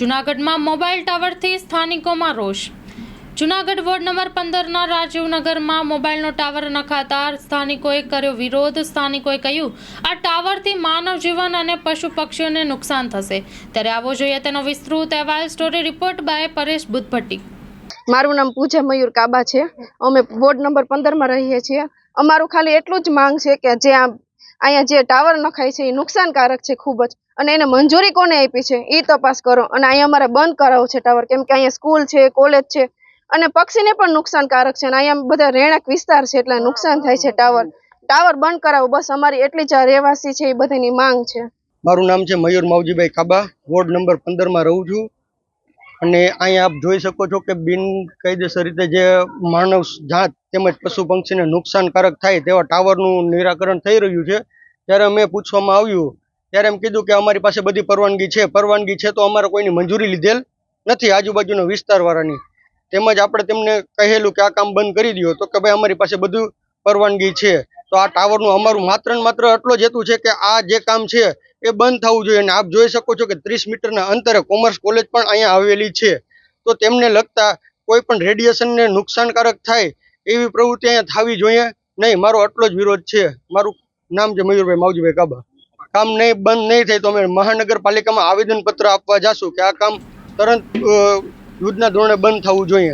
જૂનાગઢમાં મોબાઈલ ટાવરથી સ્થાનિકોમાં રોષ. જૂનાગઢ વોર્ડ નંબર પંદરના રાજીવનગરમાં મોબાઈલનો ટાવર નખાતા સ્થાનિકોએ કર્યો વિરોધ. સ્થાનિકોએ કહ્યું, આ ટાવરથી માનવ જીવન અને પશુ પક્ષીઓને નુકસાન થશે. ત્યારે આવો જોઈએ તેનો વિસ્તૃત અહેવાલ. Story report by Paresh Buddhabhatti. મારું નામ પૂજા મયુર કાબા છે. અમે વોર્ડ નંબર પંદરમાં રહીએ છીએ. અમારું ખાલી એટલું જ માંગ છે કે જે આ અહીંયા જે ટાવર નખાય છે એ નુકસાનકારક છે ખૂબ જ. અને એને મંજૂરી કોને આપી છે? એ તપાસ કરો. અને અહીંયા અમારે બંધ કરાવો છે ટાવર. કેમ કે અહીંયા સ્કૂલ છે, કોલેજ છે. અને પક્ષીને પણ નુકસાનકારક છે. અને અહીંયા બધા રહેણાંક વિસ્તાર છે એટલે નુકસાન થાય છે ટાવર. ટાવર બંધ કરાવો. બસ અમારી એટલી જ રહેવાસી છે, એ બધાની માંગ છે. મારું નામ છે મયુર માવજીભાઈ ખાબા વોર્ડ નંબર પંદરમાં રહું છું. અને અહીંયા આપ જોઈ શકો છો કે બિનકાયદેસર રીતે જે માનવ જાત તેમજ પશુ પંક્ષીને નુકસાનકારક થાય તેવા ટાવરનું નિરાકરણ થઈ રહ્યું છે. ત્યારે અમે પૂછવામાં આવ્યું, ત્યારે એમ કીધું કે અમારી પાસે બધી પરવાનગી છે. પરવાનગી છે તો અમારે કોઈની મંજૂરી લીધેલ નથી આજુબાજુના વિસ્તારવાળાની. તેમજ આપણે તેમને કહેલું કે આ કામ બંધ કરી દો તો કે ભાઈ અમારી પાસે બધું પરવાનગી છે. તો આ ટાવરનું અમારું માત્ર ને માત્ર એટલો જ હેતુ છે કે આ જે કામ છે એ બંધ થવું જોઈએ. અને આપ જોઈ શકો છો કે ત્રીસ મીટરના અંતરે કોમર્સ કોલેજ પણ અહીંયા આવેલી છે. તો તેમને લગતા કોઈ પણ રેડિયેશનને નુકસાનકારક થાય એવી પ્રવૃત્તિ અહીંયા થવી જોઈએ. નહીં, મારો આટલો જ વિરોધ છે. મારું નામ છે મયુરભાઈ માવજીભાઈ કાબા. કામ નહીં, બંધ નહીં થાય તો અમે મહાનગરપાલિકામાં આવેદનપત્ર આપવા જાશું કે આ કામ તરત યુદ્ધના ધોરણે બંધ થવું જોઈએ.